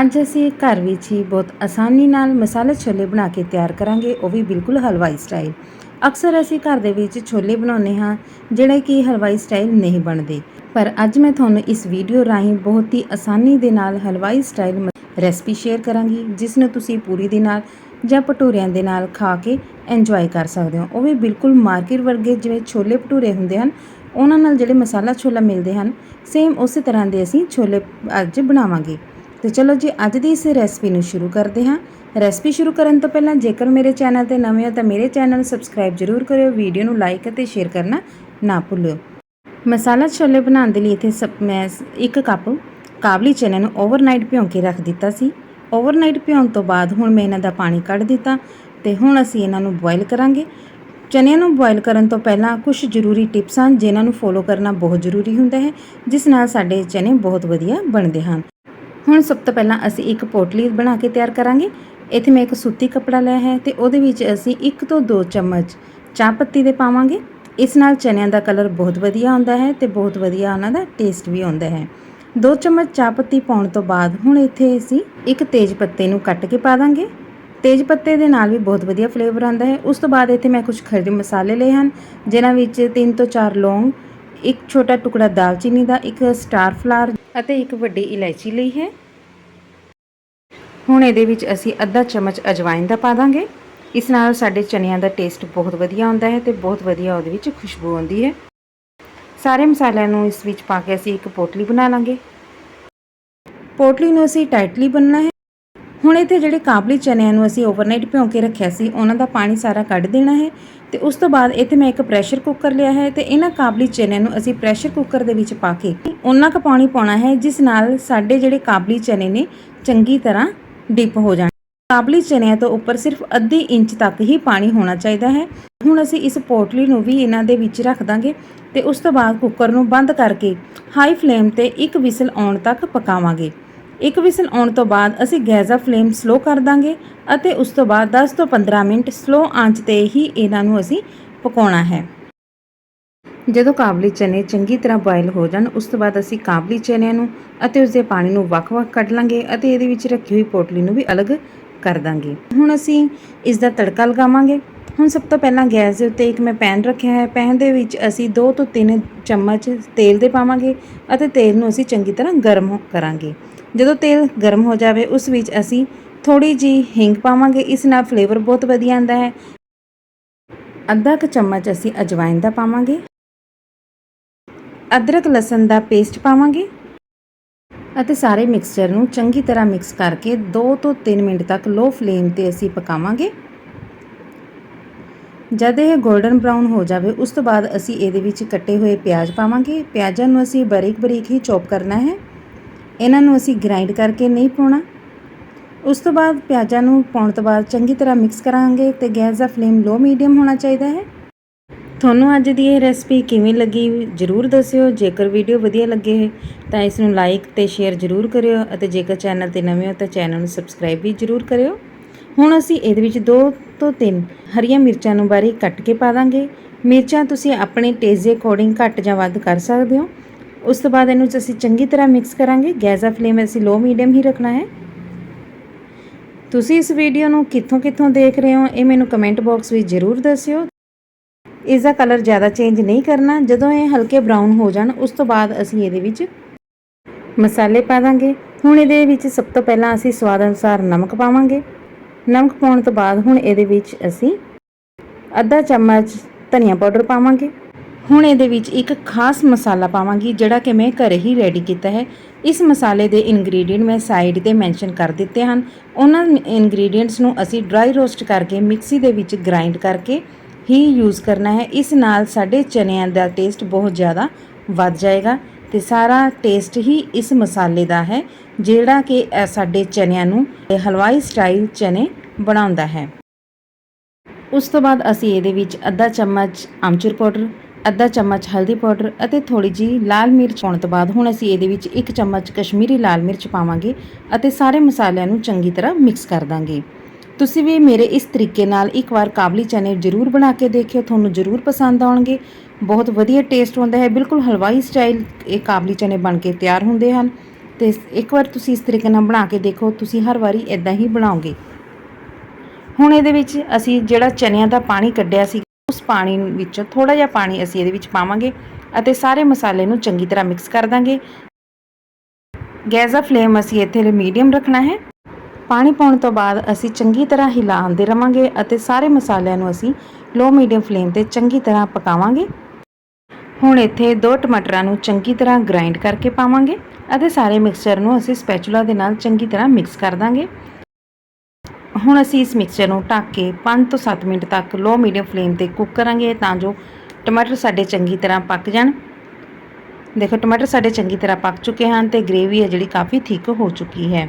ਅੱਜ ਅਸੀਂ ਘਰ ਵਿੱਚ ਹੀ ਬਹੁਤ ਆਸਾਨੀ ਨਾਲ ਮਸਾਲਾ ਛੋਲੇ ਬਣਾ ਕੇ ਤਿਆਰ ਕਰਾਂਗੇ, ਉਹ ਵੀ ਬਿਲਕੁਲ ਹਲਵਾਈ ਸਟਾਈਲ। ਅਕਸਰ ਅਸੀਂ ਘਰ ਦੇ ਵਿੱਚ ਛੋਲੇ ਬਣਾਉਂਦੇ ਹਾਂ, ਜਿਹੜੇ ਕਿ ਹਲਵਾਈ ਸਟਾਈਲ ਨਹੀਂ ਬਣਦੇ। ਪਰ ਅੱਜ ਮੈਂ ਤੁਹਾਨੂੰ ਇਸ ਵੀਡੀਓ ਰਾਹੀਂ ਬਹੁਤ ਹੀ ਆਸਾਨੀ ਦੇ ਨਾਲ ਹਲਵਾਈ ਸਟਾਈਲ ਰੈਸਪੀ ਸ਼ੇਅਰ ਕਰਾਂਗੀ, ਜਿਸ ਨੂੰ ਤੁਸੀਂ ਪੂਰੀ ਦੇ ਨਾਲ ਜਾਂ ਭਟੂਰਿਆਂ ਦੇ ਨਾਲ ਖਾ ਕੇ ਇੰਜੋਏ ਕਰ ਸਕਦੇ ਹੋ। ਉਹ ਵੀ ਬਿਲਕੁਲ ਮਾਰਕੀਟ ਵਰਗੇ ਜਿਵੇਂ ਛੋਲੇ ਭਟੂਰੇ ਹੁੰਦੇ ਹਨ, ਉਹਨਾਂ ਨਾਲ ਜਿਹੜੇ ਮਸਾਲਾ ਛੋਲਾ ਮਿਲਦੇ ਹਨ ਸੇਮ ਉਸੇ ਤਰ੍ਹਾਂ ਦੇ ਅਸੀਂ ਛੋਲੇ ਅੱਜ ਬਣਾਵਾਂਗੇ। ਤੇ ਚਲੋ ਜੀ, ਅੱਜ ਦੀ ਇਸ ਰੈਸਪੀ ਨੂੰ ਸ਼ੁਰੂ ਕਰਦੇ ਹਾਂ। ਰੈਸਪੀ ਸ਼ੁਰੂ ਕਰਨ ਤੋਂ ਪਹਿਲਾਂ ਜੇਕਰ ਮੇਰੇ ਚੈਨਲ ਤੇ ਨਵੇਂ ਹੋ ਤਾਂ ਮੇਰੇ ਚੈਨਲ ਨੂੰ ਸਬਸਕ੍ਰਾਈਬ ਜ਼ਰੂਰ ਕਰਿਓ, ਵੀਡੀਓ ਨੂੰ ਲਾਈਕ ਅਤੇ ਸ਼ੇਅਰ ਕਰਨਾ ਨਾ ਭੁੱਲਿਓ। ਮਸਾਲਾ ਛੋਲੇ ਬਣਾਉਣ ਦੇ ਲਈ ਇੱਥੇ ਸਭ, ਮੈਂ ਇੱਕ ਕੱਪ ਕਾਬਲੀ ਚਨੇ ਨੂੰ ਓਵਰਨਾਈਟ ਭਿਉਂ ਕੇ ਰੱਖ ਦਿੱਤਾ ਸੀ। ਓਵਰਨਾਈਟ ਭਿਉਣ ਤੋਂ ਬਾਅਦ ਹੁਣ ਮੈਂ ਇਹਨਾਂ ਦਾ ਪਾਣੀ ਕੱਢ ਦਿੱਤਾ ਤੇ ਹੁਣ ਅਸੀਂ ਇਹਨਾਂ ਨੂੰ ਬੋਇਲ ਕਰਾਂਗੇ। ਚਨਿਆਂ ਨੂੰ ਬੋਇਲ ਕਰਨ ਤੋਂ ਪਹਿਲਾਂ ਕੁਝ ਜ਼ਰੂਰੀ ਟਿਪਸ ਹਨ, ਜਿਨ੍ਹਾਂ ਨੂੰ ਫੋਲੋ ਕਰਨਾ ਬਹੁਤ ਜ਼ਰੂਰੀ ਹੁੰਦਾ ਹੈ, ਜਿਸ ਨਾਲ ਸਾਡੇ ਚਨੇ ਬਹੁਤ ਵਧੀਆ ਬਣਦੇ ਹਨ। ਹੁਣ ਸਭ ਤੋਂ ਪਹਿਲਾਂ ਅਸੀਂ ਇੱਕ ਪੋਟਲੀ ਬਣਾ ਕੇ ਤਿਆਰ ਕਰਾਂਗੇ। ਇੱਥੇ ਮੈਂ ਇੱਕ ਸੂਤੀ ਕੱਪੜਾ ਲਿਆ ਹੈ ਤੇ ਉਹਦੇ ਵਿੱਚ ਅਸੀਂ 1 ਤੋਂ 2 ਚਮਚ ਚਾਹ ਪੱਤੀ ਦੇ ਪਾਵਾਂਗੇ। ਇਸ ਨਾਲ ਚਨਿਆਂ ਦਾ ਕਲਰ ਬਹੁਤ ਵਧੀਆ ਆਉਂਦਾ ਹੈ ਤੇ ਬਹੁਤ ਵਧੀਆ ਉਹਨਾਂ ਦਾ ਟੇਸਟ ਵੀ ਆਉਂਦਾ ਹੈ। 2 ਚਮਚ ਚਾਹ ਪੱਤੀ ਪਾਉਣ ਤੋਂ ਬਾਅਦ ਹੁਣ ਇੱਥੇ ਅਸੀਂ ਇੱਕ ਤੇਜ ਪੱਤੇ ਨੂੰ ਕੱਟ ਕੇ ਪਾ ਦਾਂਗੇ। ਤੇਜ ਪੱਤੇ ਦੇ ਨਾਲ ਵੀ ਬਹੁਤ ਵਧੀਆ ਫਲੇਵਰ ਆਉਂਦਾ ਹੈ। ਉਸ ਤੋਂ ਬਾਅਦ ਇੱਥੇ ਮੈਂ ਕੁਝ ਖੜੇ ਮਸਾਲੇ ਲਏ ਹਨ, ਜਿਨ੍ਹਾਂ ਵਿੱਚ 3 ਤੋਂ 4 ਲੌਂਗ, ਇੱਕ ਛੋਟਾ ਟੁਕੜਾ ਦਾਲਚੀਨੀ ਦਾ ਇੱਕ ਸਟਾਰ ਫਲਾਰ ਅਤੇ ਇੱਕ ਵੱਡੀ ਇਲਾਇਚੀ ਲਈ ਹੈ। ਹੁਣ ਇਹਦੇ ਵਿੱਚ ਅਸੀਂ ਅੱਧਾ ਚਮਚ ਅਜਵਾਇਨ ਦਾ ਪਾ ਦਾਂਗੇ। ਇਸ ਨਾਲ ਸਾਡੇ ਚਨਿਆਂ ਦਾ ਟੇਸਟ ਬਹੁਤ ਵਧੀਆ ਆਉਂਦਾ ਹੈ ਤੇ ਬਹੁਤ ਵਧੀਆ ਉਹਦੇ ਵਿੱਚ ਖੁਸ਼ਬੂ ਆਉਂਦੀ ਹੈ। ਸਾਰੇ ਮਸਾਲਿਆਂ ਨੂੰ ਇਸ ਵਿੱਚ ਪਾ ਕੇ ਅਸੀਂ ਇੱਕ ਪੋਟਲੀ ਬਣਾ ਲਾਂਗੇ। ਪੋਟਲੀ ਨੂੰ ਅਸੀਂ ਟਾਈਟਲੀ ਬੰਨਣਾ ਹੈ। ਹੁਣ ਇੱਥੇ ਜਿਹੜੇ ਕਾਬਲੀ ਚਨਿਆਂ ਨੂੰ ਅਸੀਂ ਓਵਰਨਾਈਟ ਭਿਉਂ ਕੇ ਰੱਖਿਆ ਸੀ, ਉਹਨਾਂ ਦਾ ਪਾਣੀ ਸਾਰਾ ਕੱਢ ਦੇਣਾ ਹੈ ਤੇ ਉਸ ਤੋਂ ਬਾਅਦ ਇੱਥੇ ਮੈਂ ਇੱਕ ਪ੍ਰੈਸ਼ਰ ਕੁੱਕਰ ਲਿਆ ਹੈ ਤੇ ਇਹਨਾਂ ਕਾਬਲੀ ਚਨਿਆਂ ਨੂੰ ਅਸੀਂ ਪ੍ਰੈਸ਼ਰ ਕੁੱਕਰ ਦੇ ਵਿੱਚ ਪਾ ਕੇ ਉਹਨਾਂ ਕੁ ਪਾਣੀ ਪਾਉਣਾ ਹੈ, ਜਿਸ ਨਾਲ ਸਾਡੇ ਜਿਹੜੇ ਕਾਬਲੀ ਚਨੇ ਨੇ ਚੰਗੀ ਤਰ੍ਹਾਂ ਡਿਪ ਹੋ ਜਾਣ। ਕਾਬਲੀ ਚਨਿਆਂ ਤੋਂ ਉੱਪਰ ਸਿਰਫ ਅੱਧੀ ਇੰਚ ਤੱਕ ਹੀ ਪਾਣੀ ਹੋਣਾ ਚਾਹੀਦਾ ਹੈ। ਹੁਣ ਅਸੀਂ ਇਸ ਪੋਟਲੀ ਨੂੰ ਵੀ ਇਹਨਾਂ ਦੇ ਵਿੱਚ ਰੱਖ ਦਾਂਗੇ ਤੇ ਉਸ ਤੋਂ ਬਾਅਦ ਕੁੱਕਰ ਨੂੰ ਬੰਦ ਕਰਕੇ ਹਾਈ ਫਲੇਮ ਤੇ ਇੱਕ ਵਿਸਲ ਆਉਣ ਤੱਕ ਪਕਾਵਾਂਗੇ। ਇੱਕ ਵਿਸਲ ਆਉਣ ਤੋਂ ਬਾਅਦ ਅਸੀਂ ਗੈਸ ਦਾ ਫਲੇਮ ਸਲੋ ਕਰ ਦਾਂਗੇ ਅਤੇ ਉਸ ਤੋਂ ਬਾਅਦ 10 ਤੋਂ 15 ਮਿੰਟ ਸਲੋ ਆਂਚ ਤੇ ਹੀ ਇਹਨਾਂ ਨੂੰ ਅਸੀਂ ਪਕਾਉਣਾ ਹੈ। ਜਦੋਂ ਕਾਬਲੀ ਚਨੇ ਚੰਗੀ ਤਰ੍ਹਾਂ ਬੋਇਲ ਹੋ ਜਾਣ, ਉਸ ਤੋਂ ਬਾਅਦ ਅਸੀਂ ਕਾਬਲੀ ਚਨਿਆਂ ਨੂੰ ਅਤੇ ਉਸ ਦੇ ਪਾਣੀ ਨੂੰ ਵੱਖ-ਵੱਖ ਕੱਢ ਲਾਂਗੇ ਅਤੇ ਇਹਦੇ ਵਿੱਚ ਰੱਖੀ ਹੋਈ ਪੋਟਲੀ ਨੂੰ ਵੀ ਅਲੱਗ ਕਰ ਦਾਂਗੇ। ਹੁਣ ਅਸੀਂ ਇਸ ਦਾ ਤੜਕਾ ਲਗਾਵਾਂਗੇ। ਹੁਣ ਸਭ ਤੋਂ ਪਹਿਲਾਂ ਗੈਸ ਦੇ ਉੱਤੇ ਇੱਕ ਮੈਂ ਪੈਨ ਰੱਖਿਆ ਹੈ। ਪੈਨ ਦੇ ਵਿੱਚ ਅਸੀਂ 2 ਤੋਂ 3 ਚਮਚ ਤੇਲ ਦੇ ਪਾਵਾਂਗੇ ਅਤੇ ਤੇਲ ਨੂੰ ਅਸੀਂ ਚੰਗੀ ਤਰ੍ਹਾਂ ਗਰਮ ਕਰਾਂਗੇ। ਜਦੋਂ ਤੇਲ ਗਰਮ ਹੋ ਜਾਵੇ, ਉਸ ਵਿੱਚ ਅਸੀਂ ਥੋੜੀ ਜੀ ਹਿੰਗ ਪਾਵਾਂਗੇ। ਇਸ ਨਾਲ ਫਲੇਵਰ ਬਹੁਤ ਵਧੀਆ ਆਉਂਦਾ ਹੈ। ਅੱਧਾ ਕੁ ਚਮਚ ਅਸੀਂ ਅਜਵਾਇਨ ਦਾ ਪਾਵਾਂਗੇ। ਅਦਰਕ ਲਸਣ ਦਾ ਪੇਸਟ ਪਾਵਾਂਗੇ ਅਤੇ ਸਾਰੇ ਮਿਕਸਚਰ ਨੂੰ ਚੰਗੀ ਤਰ੍ਹਾਂ ਮਿਕਸ ਕਰਕੇ 2 ਤੋਂ 3 ਮਿੰਟ ਤੱਕ ਲੋ ਫਲੇਮ ਤੇ ਅਸੀਂ ਪਕਾਵਾਂਗੇ। ਜਦ ਇਹ 골ਡਨ ਬ੍ਰਾਊਨ ਹੋ ਜਾਵੇ, ਉਸ ਤੋਂ ਬਾਅਦ ਅਸੀਂ ਇਹਦੇ ਵਿੱਚ ਕੱਟੇ ਹੋਏ ਪਿਆਜ਼ ਪਾਵਾਂਗੇ। ਪਿਆਜ਼ਾਂ ਨੂੰ ਅਸੀਂ ਬਰੀਕ ਬਰੀਕ ਹੀ ਚੌਪ ਕਰਨਾ ਹੈ। ਇਹਨਾਂ ਨੂੰ ਅਸੀਂ ਗ੍ਰਾਈਂਡ ਕਰਕੇ ਨਹੀਂ ਪਾਉਣਾ। ਉਸ ਤੋਂ ਬਾਅਦ ਪਿਆਜ਼ਾਂ ਨੂੰ ਪਾਉਣ ਤੋਂ ਬਾਅਦ ਚੰਗੀ ਤਰ੍ਹਾਂ ਮਿਕਸ ਕਰਾਂਗੇ ਤੇ ਗੈਸ ਦਾ ਫਲੇਮ ਲੋ ਮੀਡੀਅਮ ਹੋਣਾ ਚਾਹੀਦਾ ਹੈ। ਤੁਹਾਨੂੰ ਅੱਜ ਦੀ ਇਹ ਰੈਸਪੀ ਕਿਵੇਂ ਲੱਗੀ ਜਰੂਰ ਦੱਸਿਓ। ਜੇਕਰ ਵੀਡੀਓ ਵਧੀਆ ਲੱਗੇ ਤਾਂ ਇਸ ਨੂੰ ਲਾਈਕ ਤੇ ਸ਼ੇਅਰ ਜਰੂਰ ਕਰਿਓ ਅਤੇ ਜੇਕਰ ਚੈਨਲ ਤੇ ਨਵੇਂ ਹੋ ਤਾਂ ਚੈਨਲ ਨੂੰ ਸਬਸਕ੍ਰਾਈਬ ਵੀ ਜਰੂਰ ਕਰਿਓ। ਹੁਣ ਅਸੀਂ ਇਹਦੇ ਵਿੱਚ 2 ਤੋਂ 3 ਹਰੀਆਂ ਮਿਰਚਾਂ ਨੂੰ ਬਾਰੀਕ ਕੱਟ ਕੇ ਪਾ ਦਾਂਗੇ। ਮਿਰਚਾਂ ਤੁਸੀਂ ਆਪਣੇ ਟੇਸਟ ਦੇ ਅਕੋਰਡਿੰਗ ਘੱਟ ਜਾਂ ਵੱਧ ਕਰ ਸਕਦੇ ਹੋ। ਉਸ ਤੋਂ ਬਾਅਦ ਇਹਨੂੰ ਅਸੀਂ ਚੰਗੀ ਤਰ੍ਹਾਂ ਮਿਕਸ ਕਰਾਂਗੇ। ਗੈਸ ਦਾ ਫਲੇਮ ਅਸੀਂ ਲੋ ਮੀਡੀਅਮ ਹੀ ਰੱਖਣਾ ਹੈ। ਤੁਸੀਂ ਇਸ ਵੀਡੀਓ ਨੂੰ ਕਿੱਥੋਂ ਕਿੱਥੋਂ ਦੇਖ ਰਹੇ ਹੋ, ਇਹ ਮੈਨੂੰ ਕਮੈਂਟ ਬਾਕਸ ਵਿੱਚ ਜਰੂਰ ਦੱਸਿਓ। ਇਸ ਦਾ ਕਲਰ ਜ਼ਿਆਦਾ ਚੇਂਜ ਨਹੀਂ ਕਰਨਾ। ਜਦੋਂ ਇਹ ਹਲਕੇ ਬਰਾਊਨ ਹੋ ਜਾਣ, ਉਸ ਤੋਂ ਬਾਅਦ ਅਸੀਂ ਇਹਦੇ ਵਿੱਚ ਮਸਾਲੇ ਪਾ ਦਾਂਗੇ। ਹੁਣ ਇਹਦੇ ਵਿੱਚ ਸਭ ਤੋਂ ਪਹਿਲਾਂ ਅਸੀਂ ਸਵਾਦ ਅਨੁਸਾਰ ਨਮਕ ਪਾਵਾਂਗੇ। ਨਮਕ ਪਾਉਣ ਤੋਂ ਬਾਅਦ ਹੁਣ ਇਹਦੇ ਵਿੱਚ ਅਸੀਂ ਅੱਧਾ ਚਮਚ ਧਨੀਆ ਪਾਊਡਰ ਪਾਵਾਂਗੇ। ਹੁਣ ਇਹਦੇ ਵਿੱਚ ਇੱਕ ਖਾਸ ਮਸਾਲਾ ਪਾਵਾਂਗੀ, ਜਿਹੜਾ ਕਿ ਮੈਂ ਘਰੇ ਹੀ ਰੈਡੀ ਕੀਤਾ ਹੈ। ਇਸ ਮਸਾਲੇ ਦੇ ਇਨਗਰੀਡੀਅੰਟ ਮੈਂ ਸਾਈਡ ਤੇ ਮੈਂਸ਼ਨ ਕਰ ਦਿੱਤੇ ਹਨ। ਉਹਨਾਂ ਇਨਗਰੀਡੀਅੰਟਸ ਨੂੰ ਅਸੀਂ ਡਰਾਈ ਰੋਸਟ ਕਰਕੇ ਮਿਕਸੀ ਦੇ ਵਿੱਚ ਗ੍ਰਾਈਂਡ ਕਰਕੇ ਹੀ ਯੂਜ਼ ਕਰਨਾ ਹੈ। ਇਸ ਨਾਲ ਸਾਡੇ ਚਨਿਆਂ ਦਾ ਟੇਸਟ ਬਹੁਤ ਜ਼ਿਆਦਾ ਵੱਧ ਜਾਏਗਾ। ਤੇ ਸਾਰਾ ਟੇਸਟ ਹੀ ਇਸ ਮਸਾਲੇ ਦਾ ਹੈ, ਜਿਹੜਾ ਕਿ ਸਾਡੇ ਚਨਿਆਂ ਨੂੰ ਹਲਵਾਈ ਸਟਾਈਲ ਚਨੇ ਬਣਾਉਂਦਾ ਹੈ। ਉਸ ਤੋਂ ਬਾਅਦ ਅਸੀਂ ਇਹਦੇ ਵਿੱਚ ਅੱਧਾ ਚਮਚ ਆਮਚੂਰ ਪਾਊਡਰ, ਅੱਧਾ ਚਮਚ ਹਲਦੀ ਪਾਊਡਰ ਅਤੇ ਥੋੜੀ ਜੀ ਲਾਲ ਮਿਰਚ ਪਾਉਣ ਤੋਂ ਬਾਅਦ ਹੁਣ ਅਸੀਂ ਇਹਦੇ ਵਿੱਚ ਇੱਕ ਚਮਚ ਕਸ਼ਮੀਰੀ ਲਾਲ ਮਿਰਚ ਪਾਵਾਂਗੇ ਅਤੇ ਸਾਰੇ ਮਸਾਲਿਆਂ ਨੂੰ ਚੰਗੀ ਤਰ੍ਹਾਂ ਮਿਕਸ ਕਰ ਦਾਂਗੇ। ਤੁਸੀਂ ਵੀ ਮੇਰੇ ਇਸ ਤਰੀਕੇ ਨਾਲ ਇੱਕ ਵਾਰ ਕਾਬਲੀ ਚਨੇ ਜ਼ਰੂਰ ਬਣਾ ਕੇ ਦੇਖਿਓ, ਤੁਹਾਨੂੰ ਜ਼ਰੂਰ ਪਸੰਦ ਆਉਣਗੇ। ਬਹੁਤ ਵਧੀਆ ਟੇਸਟ ਹੁੰਦਾ ਹੈ, ਬਿਲਕੁਲ ਹਲਵਾਈ ਸਟਾਈਲ ਇਹ ਕਾਬਲੀ ਚਨੇ ਬਣ ਕੇ ਤਿਆਰ ਹੁੰਦੇ ਹਨ। ਤੇ ਇੱਕ ਵਾਰ ਤੁਸੀਂ ਇਸ ਤਰੀਕੇ ਨਾਲ ਬਣਾ ਕੇ ਦੇਖੋ, ਤੁਸੀਂ ਹਰ ਵਾਰੀ ਇਦਾਂ ਹੀ ਬਣਾਓਗੇ। ਹੁਣ ਇਹਦੇ ਵਿੱਚ ਅਸੀਂ ਜਿਹੜਾ ਚਨਿਆਂ ਦਾ ਪਾਣੀ ਕੱਢਿਆ ਸੀ, ਉਸ ਪਾਣੀ ਵਿੱਚ ਥੋੜਾ ਜਿਹਾ ਪਾਣੀ ਅਸੀਂ ਇਹਦੇ ਵਿੱਚ ਪਾਵਾਂਗੇ ਅਤੇ ਸਾਰੇ ਮਸਾਲੇ ਨੂੰ ਚੰਗੀ ਤਰ੍ਹਾਂ ਮਿਕਸ ਕਰ ਦਾਂਗੇ। ਗੈਸ ਦਾ ਫਲੇਮ ਅਸੀਂ ਇੱਥੇ ਮੀਡੀਅਮ ਰੱਖਣਾ ਹੈ। ਪਾਣੀ ਪਾਉਣ ਤੋਂ ਬਾਅਦ ਅਸੀਂ ਚੰਗੀ ਤਰ੍ਹਾਂ ਹਿਲਾਉਂਦੇ ਰਵਾਂਗੇ ਅਤੇ ਸਾਰੇ ਮਸਾਲਿਆਂ ਨੂੰ ਅਸੀਂ ਲੋ ਮੀਡੀਅਮ ਫਲੇਮ ਤੇ ਚੰਗੀ ਤਰ੍ਹਾਂ ਪਕਾਵਾਂਗੇ। ਹੁਣ ਇੱਥੇ ਦੋ ਟਮਾਟਰਾਂ ਨੂੰ ਚੰਗੀ ਤਰ੍ਹਾਂ ਗ੍ਰਾਈਂਡ ਕਰਕੇ ਪਾਵਾਂਗੇ ਅਤੇ ਸਾਰੇ ਮਿਕਸਚਰ ਨੂੰ ਅਸੀਂ ਸਪੈਚੂਲਾ ਦੇ ਨਾਲ ਚੰਗੀ ਤਰ੍ਹਾਂ ਮਿਕਸ ਕਰ ਦਾਂਗੇ। ਹੁਣ ਅਸੀਂ ਇਸ ਮਿਕਸਚਰ ਨੂੰ ਢੱਕ ਕੇ 5 ਤੋਂ 7 ਮਿੰਟ ਤੱਕ ਲੋ ਮੀਡੀਅਮ ਫਲੇਮ ਤੇ ਕੁੱਕ ਕਰਾਂਗੇ ਤਾਂ ਜੋ ਟਮਾਟਰ ਸਾਡੇ ਚੰਗੀ ਤਰ੍ਹਾਂ ਪੱਕ ਜਾਣ। ਦੇਖੋ, ਟਮਾਟਰ ਸਾਡੇ ਚੰਗੀ ਤਰ੍ਹਾਂ ਪੱਕ ਚੁੱਕੇ ਹਨ ਤੇ ਗ੍ਰੇਵੀ ਹੈ ਜਿਹੜੀ ਕਾਫੀ ਥਿਕ ਹੋ ਚੁੱਕੀ ਹੈ।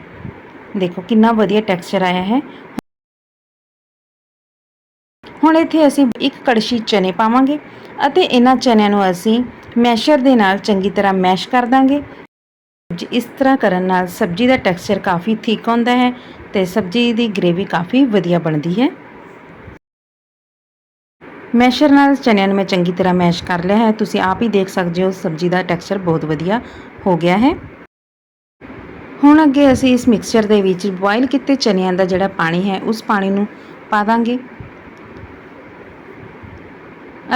ਦੇਖੋ ਕਿੰਨਾ ਵਧੀਆ ਟੈਕਸਚਰ ਆਇਆ ਹੈ। ਹੁਣ ਇੱਥੇ ਅਸੀਂ ਇੱਕ ਕੜਛੀ ਚਨੇ ਪਾਵਾਂਗੇ ਅਤੇ ਇਹਨਾਂ ਚਨਿਆਂ ਨੂੰ ਅਸੀਂ ਮੈਸ਼ਰ ਦੇ ਨਾਲ ਚੰਗੀ ਤਰ੍ਹਾਂ ਮੈਸ਼ ਕਰ ਦਾਂਗੇ। ਇਸ ਤਰ੍ਹਾਂ ਕਰਨ ਨਾਲ ਸਬਜ਼ੀ ਦਾ ਟੈਕਸਚਰ ਕਾਫੀ ਥਿਕ ਹੁੰਦਾ ਹੈ ਤੇ ਸਬਜ਼ੀ ਦੀ ਗ੍ਰੇਵੀ ਕਾਫੀ ਵਧੀਆ ਬਣਦੀ ਹੈ। ਮੈਸ਼ਰ ਨਾਲ ਚਨਿਆਂ ਨੂੰ ਮੈਂ ਚੰਗੀ ਤਰ੍ਹਾਂ ਮੈਸ਼ ਕਰ ਲਿਆ ਹੈ। ਤੁਸੀਂ ਆਪ ਹੀ ਦੇਖ ਸਕਦੇ ਹੋ ਸਬਜ਼ੀ ਦਾ ਟੈਕਸਚਰ ਬਹੁਤ ਵਧੀਆ ਹੋ ਗਿਆ ਹੈ। ਹੁਣ ਅੱਗੇ ਅਸੀਂ ਇਸ ਮਿਕਸਚਰ ਦੇ ਵਿੱਚ ਬੋਇਲ ਕੀਤੇ ਚਨਿਆਂ ਦਾ ਜਿਹੜਾ ਪਾਣੀ ਹੈ, ਉਸ ਪਾਣੀ ਨੂੰ ਪਾ ਦਾਂਗੇ।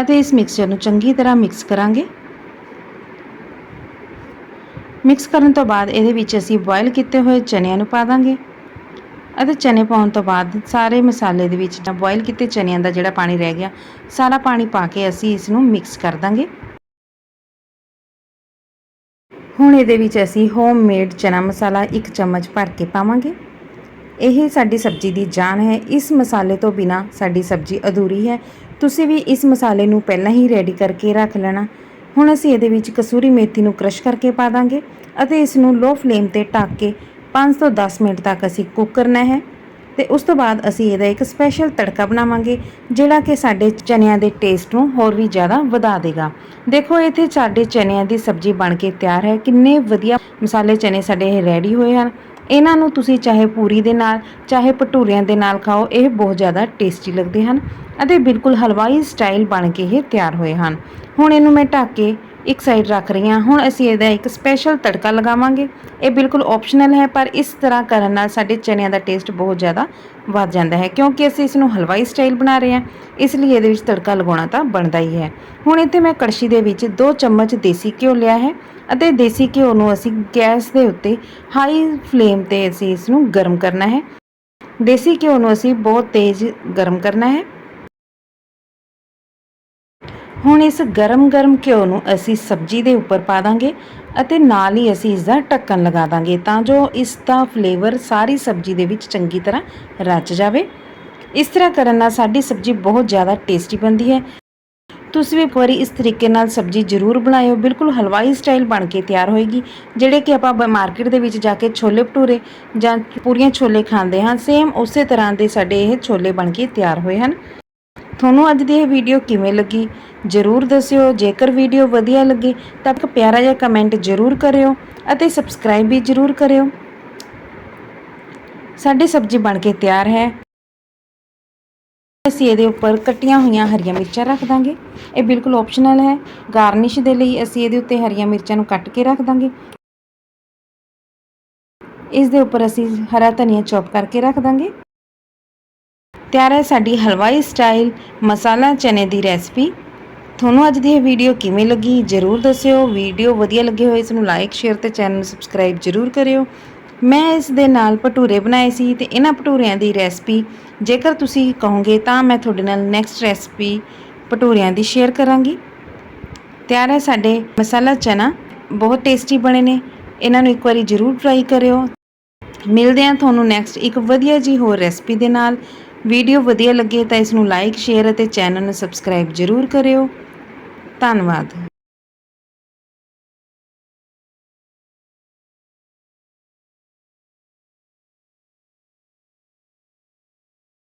ਅਤੇ ਇਸ ਮਿਕਸਚਰ ਨੂੰ ਚੰਗੀ ਤਰ੍ਹਾਂ ਮਿਕਸ ਕਰਾਂਗੇ। ਮਿਕਸ ਕਰਨ ਤੋਂ ਬਾਅਦ ਇਹਦੇ ਵਿੱਚ ਅਸੀਂ ਬੋਇਲ ਕੀਤੇ ਹੋਏ ਚਨਿਆਂ ਨੂੰ ਪਾ ਦਾਂਗੇ। ਅਤੇ ਚਨੇ ਪਾਉਣ ਤੋਂ ਬਾਅਦ ਸਾਰੇ ਮਸਾਲੇ ਦੇ ਵਿੱਚ ਜਾਂ ਬੋਇਲ ਕੀਤੇ ਚਨਿਆਂ ਦਾ ਜਿਹੜਾ ਪਾਣੀ ਰਹਿ ਗਿਆ, ਸਾਰਾ ਪਾਣੀ ਪਾ ਕੇ ਅਸੀਂ ਇਸ ਨੂੰ ਮਿਕਸ ਕਰ ਦਾਂਗੇ। ਹੁਣ ਇਹਦੇ ਵਿੱਚ ਅਸੀਂ ਹੋਮਮੇਡ ਚਨਾ ਮਸਾਲਾ ਇੱਕ ਚਮਚ ਭਰ ਕੇ ਪਾਵਾਂਗੇ। ਇਹ ਸਾਡੀ ਸਬਜ਼ੀ ਦੀ ਜਾਨ ਹੈ। ਇਸ ਮਸਾਲੇ ਤੋਂ ਬਿਨਾ ਸਾਡੀ ਸਬਜ਼ੀ ਅਧੂਰੀ ਹੈ। ਤੁਸੀਂ ਵੀ ਇਸ ਮਸਾਲੇ ਨੂੰ ਪਹਿਲਾਂ ਹੀ ਰੈਡੀ ਕਰਕੇ ਰੱਖ ਲੈਣਾ। ਹੁਣ ਅਸੀਂ ਇਹਦੇ ਵਿੱਚ ਕਸੂਰੀ ਮੇਥੀ ਨੂੰ ਕ੍ਰਸ਼ ਕਰਕੇ ਪਾ ਦਾਂਗੇ ਅਤੇ ਇਸ ਨੂੰ ਲੋ ਫਲੇਮ ਤੇ ਢੱਕ ਕੇ 5 ਤੋਂ 10 ਮਿੰਟ ਤੱਕ ਅਸੀਂ ਕੁੱਕ ਕਰਨਾ ਹੈ। ਤੇ ਉਸ ਤੋਂ ਬਾਅਦ ਅਸੀਂ ਇਹਦਾ ਇੱਕ ਸਪੈਸ਼ਲ ਤੜਕਾ ਬਣਾਵਾਂਗੇ, ਜਿਹੜਾ ਕਿ ਸਾਡੇ ਚਨਿਆਂ ਦੇ ਟੇਸਟ ਨੂੰ ਹੋਰ ਵੀ ਜ਼ਿਆਦਾ ਵਧਾ ਦੇਗਾ। ਦੇਖੋ, ਇੱਥੇ ਸਾਡੇ ਚਨਿਆਂ ਦੀ ਸਬਜ਼ੀ ਬਣ ਕੇ ਤਿਆਰ ਹੈ। ਕਿੰਨੇ ਵਧੀਆ ਮਸਾਲੇ ਚਨੇ ਸਾਡੇ ਇਹ ਰੈਡੀ ਹੋਏ ਹਨ। ਇਹਨਾਂ ਨੂੰ ਤੁਸੀਂ ਚਾਹੇ ਪੂਰੀ ਦੇ ਨਾਲ, ਚਾਹੇ ਭਟੂਰਿਆਂ ਦੇ ਨਾਲ ਖਾਓ, ਇਹ ਬਹੁਤ ਜ਼ਿਆਦਾ ਟੇਸਟੀ ਲੱਗਦੇ ਹਨ ਅਤੇ ਬਿਲਕੁਲ ਹਲਵਾਈ ਸਟਾਈਲ ਬਣ ਕੇ ਇਹ ਤਿਆਰ ਹੋਏ ਹਨ। ਹੁਣ ਇਹਨੂੰ ਮੈਂ ਢੱਕ ਕੇ ਇੱਕ ਸਾਈਡ ਰੱਖ ਰਹੀ ਹਾਂ ਹੁਣ ਅਸੀਂ ਇਹਦਾ ਇੱਕ ਸਪੈਸ਼ਲ ਤੜਕਾ ਲਗਾਵਾਂਗੇ। ਇਹ ਬਿਲਕੁਲ ਆਪਸ਼ਨਲ ਹੈ, ਪਰ ਇਸ ਤਰ੍ਹਾਂ ਕਰਨ ਨਾਲ ਸਾਡੇ ਚਨਿਆਂ ਦਾ ਟੇਸਟ ਬਹੁਤ ਜ਼ਿਆਦਾ ਵੱਧ ਜਾਂਦਾ ਹੈ, ਕਿਉਂਕਿ ਅਸੀਂ ਇਸ ਨੂੰ ਹਲਵਾਈ ਸਟਾਈਲ ਬਣਾ ਰਹੇ ਹਾਂ। ਇਸ ਲਈ ਇਹਦੇ ਵਿੱਚ ਤੜਕਾ ਲਗਾਉਣਾ ਤਾਂ ਬਣਦਾ ਹੀ ਹੈ। ਹੁਣ ਇੱਥੇ ਮੈਂ ਕੜਛੀ ਦੇ ਵਿੱਚ 2 ਚਮਚ ਦੇਸੀ ਘਿਓ ਲਿਆ ਹੈ ਅਤੇ ਦੇਸੀ ਘਿਓ ਨੂੰ ਅਸੀਂ ਗੈਸ ਦੇ ਉੱਤੇ ਹਾਈ ਫਲੇਮ ਤੇ ਅਸੀਂ ਇਸ ਨੂੰ ਗਰਮ ਕਰਨਾ ਹੈ। ਦੇਸੀ ਘਿਓ ਨੂੰ ਅਸੀਂ ਬਹੁਤ ਤੇਜ਼ ਗਰਮ ਕਰਨਾ ਹੈ। ਹੁਣ ਇਸ ਗਰਮ-ਗਰਮ ਘਿਓ ਨੂੰ ਅਸੀਂ ਸਬਜ਼ੀ ਦੇ ਉੱਪਰ ਪਾ ਦਾਂਗੇ ਅਤੇ ਨਾਲ ਹੀ ਅਸੀਂ ਇਸ ਦਾ ਢੱਕਣ ਲਗਾ ਦਾਂਗੇ ਤਾਂ ਜੋ ਇਸ ਦਾ ਫਲੇਵਰ ਸਾਰੀ ਸਬਜ਼ੀ ਦੇ ਵਿੱਚ ਚੰਗੀ ਤਰ੍ਹਾਂ ਰਚ ਜਾਵੇ। ਇਸ ਤਰ੍ਹਾਂ ਕਰਨ ਨਾਲ ਸਾਡੀ ਸਬਜ਼ੀ ਬਹੁਤ ਜ਼ਿਆਦਾ ਟੇਸਟੀ ਬਣਦੀ ਹੈ। ਤੁਸੀਂ ਵੀ ਇੱਕ ਵਾਰੀ ਇਸ ਤਰੀਕੇ ਨਾਲ ਸਬਜ਼ੀ ਜ਼ਰੂਰ ਬਣਾਇਓ। ਬਿਲਕੁਲ ਹਲਵਾਈ ਸਟਾਈਲ ਬਣ ਕੇ ਤਿਆਰ ਹੋਏਗੀ, ਜਿਹੜੇ ਕਿ ਆਪਾਂ ਮਾਰਕੀਟ ਦੇ ਵਿੱਚ ਜਾ ਕੇ ਛੋਲੇ ਭਟੂਰੇ ਜਾਂ ਪੂਰੀਆਂ ਛੋਲੇ ਖਾਂਦੇ ਹਾਂ ਸੇਮ ਉਸੇ ਤਰ੍ਹਾਂ ਦੇ ਸਾਡੇ ਇਹ ਛੋਲੇ ਬਣ ਕੇ ਤਿਆਰ ਹੋਏ ਹਨ। ਤੁਹਾਨੂੰ ਅੱਜ ਦੀ ਇਹ ਵੀਡੀਓ ਕਿਵੇਂ ਲੱਗੀ? ਜਰੂਰ ਦੱਸਿਓ। ਜੇਕਰ ਵੀਡੀਓ ਵਧੀਆ ਲੱਗੇ, ਤਾਂ ਇੱਕ ਪਿਆਰਾ ਜਿਹਾ ਕਮੈਂਟ ਜਰੂਰ ਕਰਿਓ ਅਤੇ ਸਬਸਕ੍ਰਾਈਬ ਵੀ ਜਰੂਰ ਕਰਿਓ। ਸਾਡੀ ਸਬਜ਼ੀ ਬਣ ਕੇ ਤਿਆਰ ਹੈ। ਅਸੀਂ ਇਹਦੇ ਉੱਪਰ ਕੱਟੀਆਂ ਹੋਈਆਂ ਹਰੀਆਂ ਮਿਰਚਾਂ ਰੱਖ ਦਾਂਗੇ। ਇਹ ਬਿਲਕੁਲ ਆਪਸ਼ਨਲ ਹੈ। ਗਾਰਨਿਸ਼ ਦੇ ਲਈ ਅਸੀਂ ਇਹਦੇ ਉੱਤੇ ਹਰੀਆਂ ਮਿਰਚਾਂ ਨੂੰ ਕੱਟ ਕੇ ਰੱਖ ਦਾਂਗੇ। ਇਸ ਦੇ ਉੱਪਰ ਅਸੀਂ ਹਰਾ ਧਨੀਆ ਚੌਪ ਕਰਕੇ ਰੱਖ ਦਾਂਗੇ। ਤਿਆਰ ਹੈ ਸਾਡੀ ਹਲਵਾਈ ਸਟਾਈਲ ਮਸਾਲਾ ਚਨੇ ਦੀ ਰੈਸਪੀ। ਤੁਹਾਨੂੰ ਅੱਜ ਦੀ ਇਹ ਵੀਡੀਓ ਕਿਵੇਂ ਲੱਗੀ ਜਰੂਰ ਦੱਸਿਓ। ਵੀਡੀਓ ਵਧੀਆ ਲੱਗੇ ਹੋਏ ਇਸ ਨੂੰ ਲਾਈਕ ਸ਼ੇਅਰ ਤੇ ਚੈਨਲ ਨੂੰ ਸਬਸਕ੍ਰਾਈਬ ਜਰੂਰ ਕਰਿਓ। ਮੈਂ ਇਸ ਦੇ ਨਾਲ ਭਟੂਰੇ ਬਣਾਏ ਸੀ ਤੇ ਇਹਨਾਂ ਭਟੂਰਿਆਂ ਦੀ ਰੈਸਪੀ ਜੇਕਰ ਤੁਸੀਂ ਕਹੋਗੇ ਤਾਂ ਮੈਂ ਤੁਹਾਡੇ ਨਾਲ ਨੈਕਸਟ ਰੈਸਪੀ ਭਟੂਰਿਆਂ ਦੀ ਸ਼ੇਅਰ ਕਰਾਂਗੀ। ਤਿਆਰ ਹੈ ਸਾਡੇ ਮਸਾਲਾ ਚਨਾ, ਬਹੁਤ ਟੇਸਟੀ ਬਣੇ ਨੇ, ਇਹਨਾਂ ਨੂੰ ਇੱਕ ਵਾਰੀ ਜਰੂਰ ਟਰਾਈ ਕਰਿਓ। ਮਿਲਦੇ ਹਾਂ ਤੁਹਾਨੂੰ ਨੈਕਸਟ ਇੱਕ ਵਧੀਆ ਜੀ ਹੋਰ ਰੈਸਪੀ ਦੇ ਨਾਲ। ਵੀਡੀਓ ਵਧੀਆ ਲੱਗੇ ਤਾਂ ਇਸ ਨੂੰ ਲਾਈਕ ਸ਼ੇਅਰ ਅਤੇ ਚੈਨਲ ਨੂੰ ਸਬਸਕ੍ਰਾਈਬ ਜਰੂਰ ਕਰਿਓ। ਧੰਨਵਾਦ।